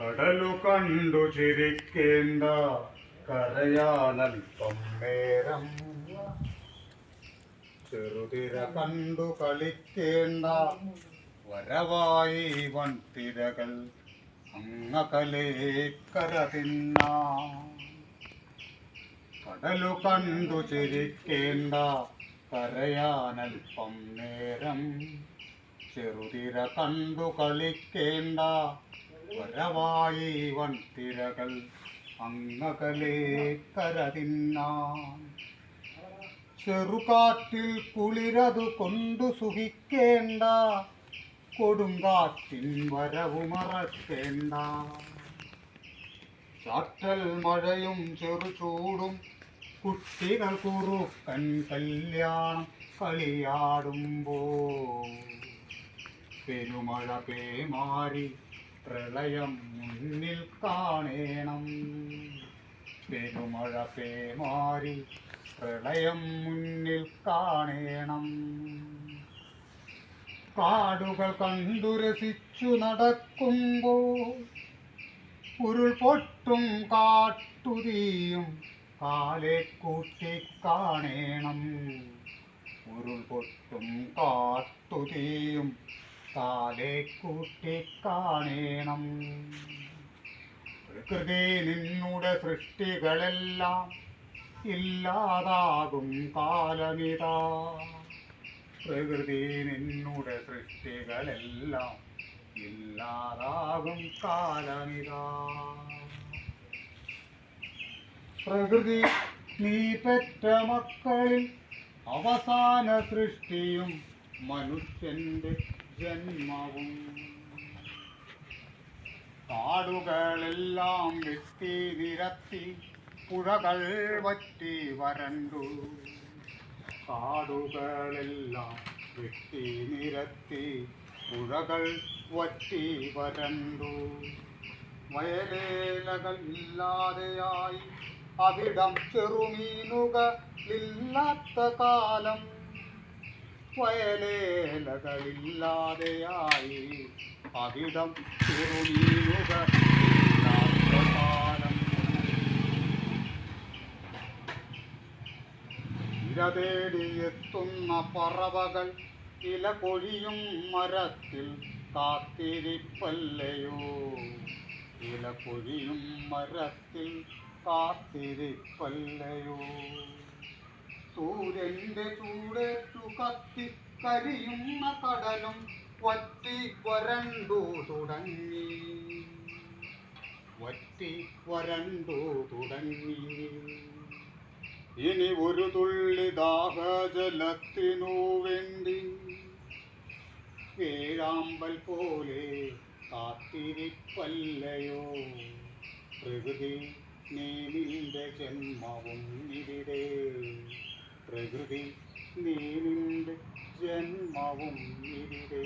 കടലു കണ്ടു ചിരിക്കേണ്ട കരയാനൽപ്പം നേരം. ചെറുതിര കണ്ടു കളിക്കേണ്ട വരവായി വൻതിരകൾ അങ്ങകലേ കരതിന്ന കടലു കണ്ടു ചിരിക്കേണ്ട കരയാനൽപ്പം നേരം. ചെറുതിര കണ്ടു കളിക്കേണ്ട വരവായി വൻതിരകൾ അങ്ങകലേ കരതിന്നാൻ ചെറുകാറ്റിൽ കുളിരതു കൊണ്ടു സുഖിക്കേണ്ട കൊടുങ്കാറ്റിൻ വരവു മറക്കേണ്ട ചാറ്റൽ മഴയും ചെറുചൂടും കുട്ടികൾ കുറുക്കൻ കല്യാണം കളിയാടുമ്പോ. പെരുമഴ പേമാരി പ്രളയം മുന്നിൽ കാണേണം. പെരുമഴ പേമാരി പ്രളയം മുന്നിൽ കാണേണം. കാടുകൾ കണ്ടുരസിച്ചു നടക്കുമ്പോൾ ഉരുൾ പൊട്ടും കാട്ടുതീയും കാലെ കൂട്ടി കാണേണം. ഉരുൾ പൊട്ടും കാട്ടുതീയും കാലെ കൂട്ടിക്കാണേണം പ്രകൃതി നിന്നുടെ സൃഷ്ടികളെല്ലാം ഇല്ലാതാകും കാലമിതാ. പ്രകൃതി നിന്നുടെ സൃഷ്ടികളെല്ലാം ഇല്ലാതാകും കാലമിതാ. പ്രകൃതി നീ പെറ്റ മക്കളിൽ അവസാന സൃഷ്ടിയും മനുഷ്യന്റെ ജന്മവും. കാടുകളെല്ലാം വെട്ടി നിരത്തി പുഴകൾ വറ്റി വരണ്ടു. കാടുകളെല്ലാം വെട്ടി നിരത്തി പുഴകൾ വറ്റി വരണ്ടു. വയലേലകളില്ലാതെയായി അവിടം ചെറുമീനുകളില്ലാത്ത കാലം. വയലേലകളില്ലാതെയായി അവിടം ചെറുമീനുകളില്ലാത്ത കാലം ഇര തേടിയെത്തുന്ന പറവകൾ ഇല കൊഴിയും മരത്തിൽ കാത്തിരിപ്പല്ലയോ? ഇല കൊഴിയും മരത്തിൽ കാത്തിരിപ്പല്ലയോ? സൂര്യന്റെ ചൂടേറ്റു കത്തി കരിയുന്ന കടലും വറ്റി വരണ്ടു തുടങ്ങി. വറ്റി വരണ്ടു തുടങ്ങി. ഇനി ഒരു തുള്ളി ദാഹജലത്തിനു വേണ്ടി വേഴാമ്പൽ പോലെ കാത്തിരിപ്പല്ലയോ? പ്രകൃതി നീ നിന്റെ ജന്മവും ഇവിടെ പ്രകൃതി നീ നിന്റെ ജന്മവും ഇവിടെ